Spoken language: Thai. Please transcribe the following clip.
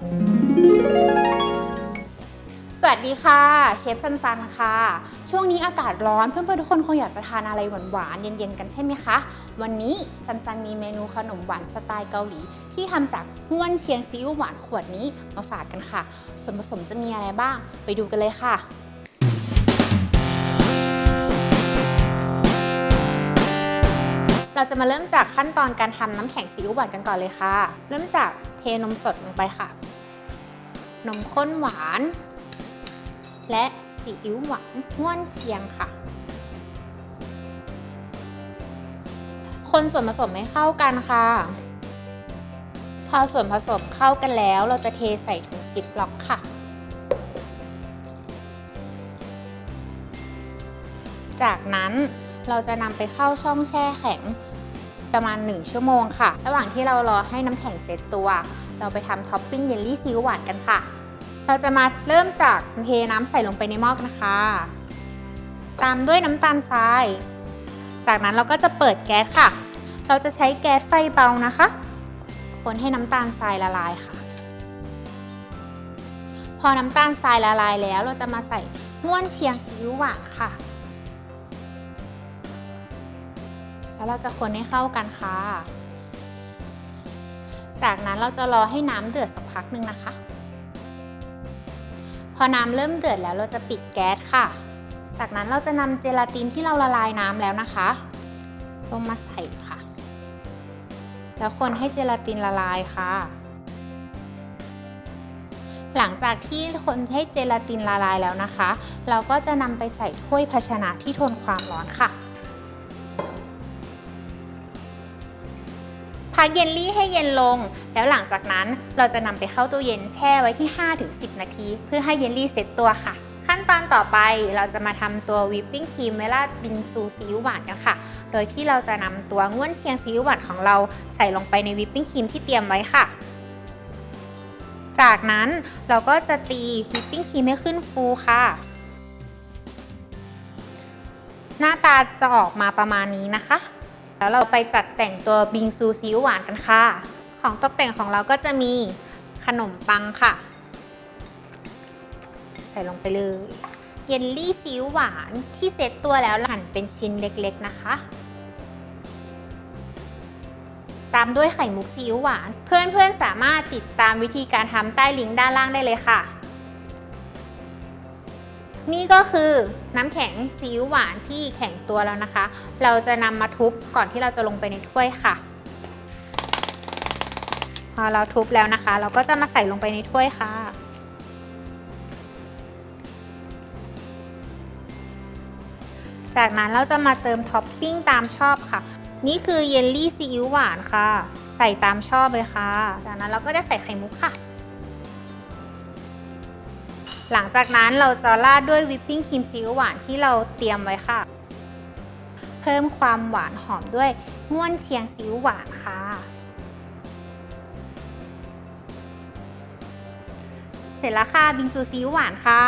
สวัสดีค่ะ เชฟซันซันค่ะ ช่วงนี้อากาศร้อนเพื่อนๆทุกคนคงอยากจะทานอะไรหวานๆเย็นๆกันใช่ไหมคะ วันนี้ซันซันมีเมนูขนมหวานสไตล์เกาหลี ที่ทำจากม้วนเชียงซีอิ๊วหวานขวดนี้มาฝากกันค่ะ ส่วนผสมจะมีอะไรบ้าง ไปดูกันเลยค่ะเราจะมาเริ่มจากขั้นตอนการทำน้ำแข็งซีอิ๊วหวานกันก่อนเลยค่ะ เริ่มจากเทนมสดลงไปค่ะ นมข้นหวาน และซีอิ๊วหวานม้วนเชียงค่ะ คนส่วนผสมให้เข้ากันค่ะ พอส่วนผสมเข้ากันแล้วเราจะเทใส่ถุงซิปล็อกค่ะ จากนั้นเราจะนำไปเข้าช่องแช่แข็งประมาณ 1 ชั่วโมงค่ะ ระหว่างที่เรารอให้น้ำแข็งเซตตัว เราไปทำท็อปปิ้งเยลลี่ซีอิ๊วหวานกันค่ะ เราจะมาเริ่มจากเทน้ำใส่ลงไปในหม้อกันนะคะ ตามด้วยน้ำตาลทราย จากนั้นเราก็จะเปิดแก๊สค่ะ เราจะใช้แก๊สไฟเบานะคะ คนให้น้ำตาลทรายละลายค่ะ พอน้ำตาลทรายละลายแล้ว เราจะมาใส่ม้วนเชียงซีอิ๊วหวานค่ะแล้วเราจะคนให้เข้ากันค่ะ จากนั้นเราจะรอให้น้ำเดือดสักพักหนึ่งนะคะ พอน้ำเริ่มเดือดแล้วเราจะปิดแก๊สค่ะ จากนั้นเราจะนำเจลาตินที่เราละลายน้ำแล้วนะคะ ลงมาใส่ค่ะ แล้วคนให้เจลาตินละลายค่ะ หลังจากที่คนให้เจลาตินละลายแล้วนะคะ เราก็จะนำไปใส่ถ้วยภาชนะที่ทนความร้อนค่ะ พักเยลลี่ให้เย็นลง แล้วหลังจากนั้นเราจะนำไปเข้าตู้เย็นแช่ไว้ที่ 5-10 นาที เพื่อให้เยลลี่เซ็ตตัวค่ะ ขั้นตอนต่อไปเราจะมาทำตัววิปปิ้งครีมเวลาบิงซูซีอิ๊วหวานกันค่ะ โดยที่เราจะนำตัวง่วนเชียงซีอิ๊วหวานของเราใส่ลงไปในวิปปิ้งครีมที่เตรียมไว้ค่ะ จากนั้นเราก็จะตีวิปปิ้งครีมให้ขึ้นฟูค่ะหน้าตาจะออกมาประมาณนี้นะคะ แล้วเราไปจัดแต่งตัวบิงซูซีอิ๊วหวานกันค่ะ ของตกแต่งของเราก็จะมีขนมปังค่ะ ใส่ลงไปเลย เยลลี่ซีอิ๊วหวานที่เซตตัวแล้วหั่นเป็นชิ้นเล็กๆนะคะ ตามด้วยไข่มุกซีอิ๊วหวาน เพื่อนๆสามารถติดตามวิธีการทำใต้ลิงก์ด้านล่างได้เลยค่ะ นี่ก็คือน้ำแข็งซีอิ๊วหวานที่แข็งตัวแล้วนะคะ เราจะนำมาทุบก่อนที่เราจะลงไปในถ้วยค่ะ พอเราทุบแล้วนะคะ เราก็จะมาใส่ลงไปในถ้วยค่ะ จากนั้นเราจะมาเติมท็อปปิ้งตามชอบค่ะ นี่คือเยลลี่ซีอิ๊วหวานค่ะ ใส่ตามชอบเลยค่ะ จากนั้นเราก็จะใส่ไข่มุกค่ะ หลังจากนั้นเราจะราดด้วยวิปปิ้งครีมซีอิ๊วหวานที่เราเตรียมไว้ค่ะ เพิ่มความหวานหอมด้วยง่วนเชียงซีอิ๊วหวานค่ะ เสร็จแล้วค่ะบิงซูซีอิ๊วหวานค่ะ